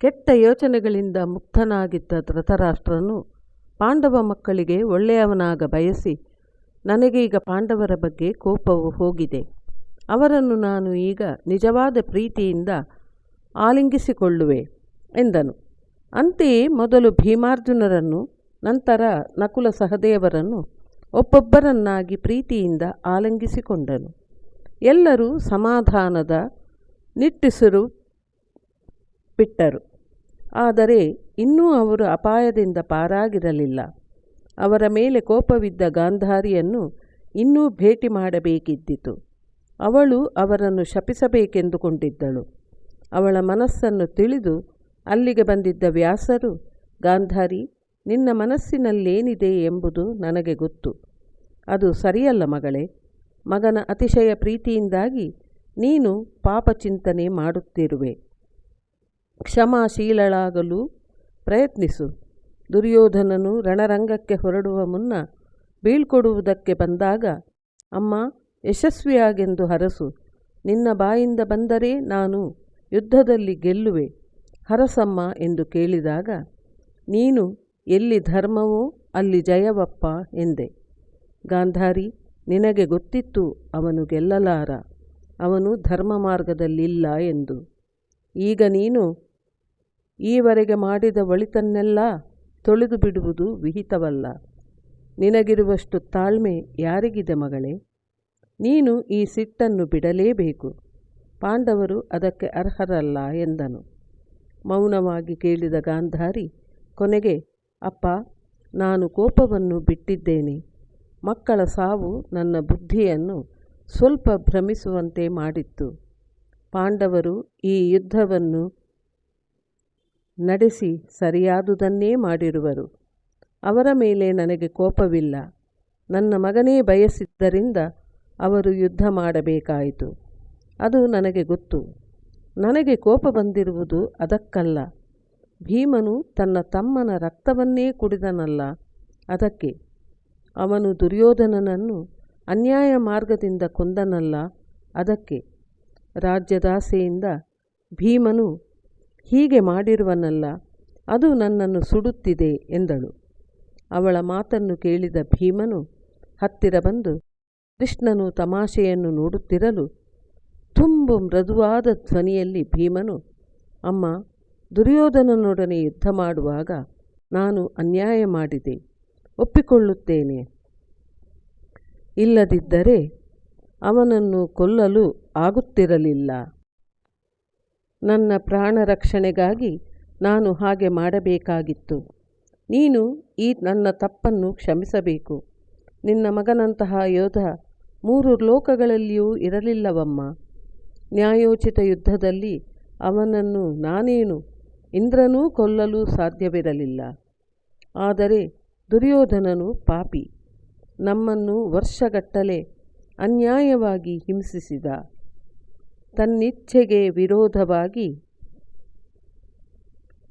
ಕೆಟ್ಟ ಯೋಚನೆಗಳಿಂದ ಮುಕ್ತನಾಗಿದ್ದ ಧೃತರಾಷ್ಟ್ರನು ಪಾಂಡವ ಮಕ್ಕಳಿಗೆ ಒಳ್ಳೆಯವನಾಗ ಬಯಸಿ, ನನಗೀಗ ಪಾಂಡವರ ಬಗ್ಗೆ ಕೋಪವು ಹೋಗಿದೆ. ಅವರನ್ನು ನಾನು ಈಗ ನಿಜವಾದ ಪ್ರೀತಿಯಿಂದ ಆಲಿಂಗಿಸಿಕೊಳ್ಳುವೆ ಎಂದನು. ಅಂತೆಯೇ ಮೊದಲು ಭೀಮಾರ್ಜುನರನ್ನು, ನಂತರ ನಕುಲ ಸಹದೇವರನ್ನು ಒಬ್ಬೊಬ್ಬರನ್ನಾಗಿ ಪ್ರೀತಿಯಿಂದ ಆಲಿಂಗಿಸಿಕೊಂಡನು. ಎಲ್ಲರೂ ಸಮಾಧಾನದ ನಿಟ್ಟುಸಿರು ಬಿಟ್ಟರು. ಆದರೆ ಇನ್ನೂ ಅವರು ಅಪಾಯದಿಂದ ಪಾರಾಗಿರಲಿಲ್ಲ. ಅವರ ಮೇಲೆ ಕೋಪವಿದ್ದ ಗಾಂಧಾರಿಯನ್ನು ಇನ್ನೂ ಭೇಟಿ ಮಾಡಬೇಕಿದ್ದಿತು. ಅವಳು ಅವರನ್ನು ಶಪಿಸಬೇಕೆಂದುಕೊಂಡಿದ್ದಳು. ಅವಳ ಮನಸ್ಸನ್ನು ತಿಳಿದು ಅಲ್ಲಿಗೆ ಬಂದಿದ್ದ ವ್ಯಾಸರು, ಗಾಂಧಾರಿ, ನಿನ್ನ ಮನಸ್ಸಿನಲ್ಲೇನಿದೆ ಎಂಬುದು ನನಗೆ ಗೊತ್ತು. ಅದು ಸರಿಯಲ್ಲ ಮಗಳೇ. ಮಗನ ಅತಿಶಯ ಪ್ರೀತಿಯಿಂದಾಗಿ ನೀನು ಪಾಪಚಿಂತನೆ ಮಾಡುತ್ತಿರುವೆ. ಕ್ಷಮಾಶೀಲಳಾಗಲು ಪ್ರಯತ್ನಿಸು. ದುರ್ಯೋಧನನು ರಣರಂಗಕ್ಕೆ ಹೊರಡುವ ಮುನ್ನ ಬೀಳ್ಕೊಡುವುದಕ್ಕೆ ಬಂದಾಗ, ಅಮ್ಮ, ಯಶಸ್ವಿಯಾಗೆಂದು ಹರಸು. ನಿನ್ನ ಬಾಯಿಂದ ಬಂದರೆ ನಾನು ಯುದ್ಧದಲ್ಲಿ ಗೆಲ್ಲುವೆ. ಹರಸಮ್ಮ ಎಂದು ಕೇಳಿದಾಗ, ನೀನು ಎಲ್ಲಿ ಧರ್ಮವೋ ಅಲ್ಲಿ ಜಯವಪ್ಪ ಎಂದೆ. ಗಾಂಧಾರಿ, ನಿನಗೆ ಗೊತ್ತಿತ್ತು ಅವನು ಗೆಲ್ಲಲಾರ. ಅವನು ಧರ್ಮ ಮಾರ್ಗದಲ್ಲಿಲ್ಲ ಎಂದು. ಈಗ ನೀನು ಈವರೆಗೆ ಮಾಡಿದ ಒಳಿತನ್ನೆಲ್ಲ ತೊಳೆದು ಬಿಡುವುದು ವಿಹಿತವಲ್ಲ. ನಿನಗಿರುವಷ್ಟು ತಾಳ್ಮೆ ಯಾರಿಗಿದೆ ಮಗಳೇ? ನೀನು ಈ ಸಿಟ್ಟನ್ನು ಬಿಡಲೇಬೇಕು. ಪಾಂಡವರು ಅದಕ್ಕೆ ಅರ್ಹರಲ್ಲ ಎಂದನು. ಮೌನವಾಗಿ ಕೇಳಿದ ಗಾಂಧಾರಿ, ಕೊನೆಗೆ, ಅಪ್ಪ, ನಾನು ಕೋಪವನ್ನು ಬಿಟ್ಟಿದ್ದೇನೆ. ಮಕ್ಕಳ ಸಾವು ನನ್ನ ಬುದ್ಧಿಯನ್ನು ಸ್ವಲ್ಪ ಭ್ರಮಿಸುವಂತೆ ಮಾಡಿತ್ತು. ಪಾಂಡವರು ಈ ಯುದ್ಧವನ್ನು ನಡೆಸಿ ಸರಿಯಾದುದನ್ನೇ ಮಾಡಿರುವರು. ಅವರ ಮೇಲೆ ನನಗೆ ಕೋಪವಿಲ್ಲ. ನನ್ನ ಮಗನೇ ಬಯಸಿದ್ದರಿಂದ ಅವರು ಯುದ್ಧ ಮಾಡಬೇಕಾಯಿತು. ಅದು ನನಗೆ ಗೊತ್ತು. ನನಗೆ ಕೋಪ ಬಂದಿರುವುದು ಅದಕ್ಕಲ್ಲ. ಭೀಮನು ತನ್ನ ತಮ್ಮನ ರಕ್ತವನ್ನೇ ಕುಡಿದನಲ್ಲ. ಅದಕ್ಕೆ ಅವನು ದುರ್ಯೋಧನನನ್ನು ಅನ್ಯಾಯ ಮಾರ್ಗದಿಂದ ಕೊಂದನಲ್ಲ. ಅದಕ್ಕೆ ರಾಜ್ಯದಾಸೆಯಿಂದ ಭೀಮನು ಹೀಗೆ ಮಾಡಿರುವನಲ್ಲ, ಅದು ನನ್ನನ್ನು ಸುಡುತ್ತಿದೆ ಎಂದಳು. ಅವಳ ಮಾತನ್ನು ಕೇಳಿದ ಭೀಮನು ಹತ್ತಿರ ಬಂದು, ಕೃಷ್ಣನು ತಮಾಷೆಯನ್ನು ನೋಡುತ್ತಿರಲು ತುಂಬ ಮೃದುವಾದ ಧ್ವನಿಯಲ್ಲಿ ಭೀಮನು, ಅಮ್ಮ, ದುರ್ಯೋಧನನೊಡನೆ ಯುದ್ಧ ಮಾಡುವಾಗ ನಾನು ಅನ್ಯಾಯ ಮಾಡಿದೆ, ಒಪ್ಪಿಕೊಳ್ಳುತ್ತೇನೆ. ಇಲ್ಲದಿದ್ದರೆ ಅವನನ್ನು ಕೊಲ್ಲಲು ಆಗುತ್ತಿರಲಿಲ್ಲ. ನನ್ನ ಪ್ರಾಣ ರಕ್ಷಣೆಗಾಗಿ ನಾನು ಹಾಗೆ ಮಾಡಬೇಕಾಗಿತ್ತು. ನೀನು ಈ ನನ್ನ ತಪ್ಪನ್ನು ಕ್ಷಮಿಸಬೇಕು. ನಿನ್ನ ಮಗನಂತಹ ಯೋಧ ಮೂರು ಲೋಕಗಳಲ್ಲಿಯೂ ಇರಲಿಲ್ಲವಮ್ಮ. ನ್ಯಾಯೋಚಿತ ಯುದ್ಧದಲ್ಲಿ ಅವನನ್ನು ನಾನೇನು ಇಂದ್ರನೂ ಕೊಲ್ಲಲು ಸಾಧ್ಯವಿರಲಿಲ್ಲ. ಆದರೆ ದುರ್ಯೋಧನನು ಪಾಪಿ. ನಮ್ಮನ್ನು ವರ್ಷಗಟ್ಟಲೆ ಅನ್ಯಾಯವಾಗಿ ಹಿಂಸಿಸಿದ. ತನ್ನಿಚ್ಛೆಗೆ ವಿರೋಧವಾಗಿ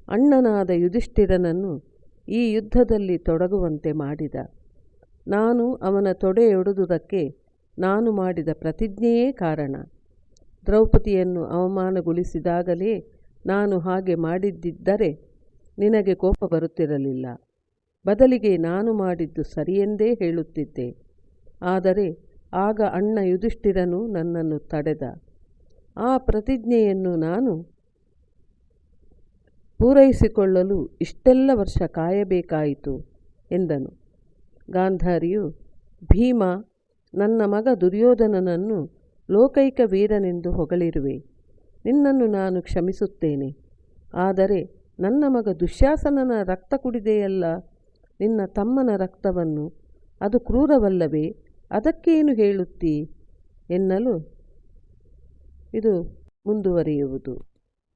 ಅಣ್ಣನಾದ ಯುಧಿಷ್ಠಿರನನ್ನು ಈ ಯುದ್ಧದಲ್ಲಿ ತೊಡಗುವಂತೆ ಮಾಡಿದ. ನಾನು ಅವನ ತೊಡೆಯೊಡೆದುದಕ್ಕೆ ನಾನು ಮಾಡಿದ ಪ್ರತಿಜ್ಞೆಯೇ ಕಾರಣ. ದ್ರೌಪದಿಯನ್ನು ಅವಮಾನಗೊಳಿಸಿದಾಗಲೇ ನಾನು ಹಾಗೆ ಮಾಡಿದ್ದಿದ್ದರೆ ನಿನಗೆ ಕೋಪ ಬರುತ್ತಿರಲಿಲ್ಲ. ಬದಲಿಗೆ ನಾನು ಮಾಡಿದ್ದು ಸರಿಯೆಂದೇ ಹೇಳುತ್ತಿದ್ದೆ. ಆದರೆ ಆಗ ಅಣ್ಣ ಯುಧಿಷ್ಠಿರನು ನನ್ನನ್ನು ತಡೆದ. ಆ ಪ್ರತಿಜ್ಞೆಯನ್ನು ನಾನು ಪೂರೈಸಿಕೊಳ್ಳಲು ಇಷ್ಟೆಲ್ಲ ವರ್ಷ ಕಾಯಬೇಕಾಯಿತು ಎಂದನು. ಗಾಂಧಾರಿಯು, ಭೀಮ, ನನ್ನ ಮಗ ದುರ್ಯೋಧನನನ್ನು ಲೋಕೈಕ ವೀರನೆಂದು ಹೊಗಳಿರುವೆ. ನಿನ್ನನ್ನು ನಾನು ಕ್ಷಮಿಸುತ್ತೇನೆ. ಆದರೆ ನನ್ನ ಮಗ ದುಶ್ಯಾಸನನ ರಕ್ತ ಕುಡಿದೆಯಲ್ಲ, ನಿನ್ನ ತಮ್ಮನ ರಕ್ತವನ್ನು. ಅದು ಕ್ರೂರವಲ್ಲವೇ, ಅದಕ್ಕೇನು ಹೇಳುತ್ತೀ? ಎನ್ನಲು ಇದು ಮುಂದುವರಿಯುವುದು.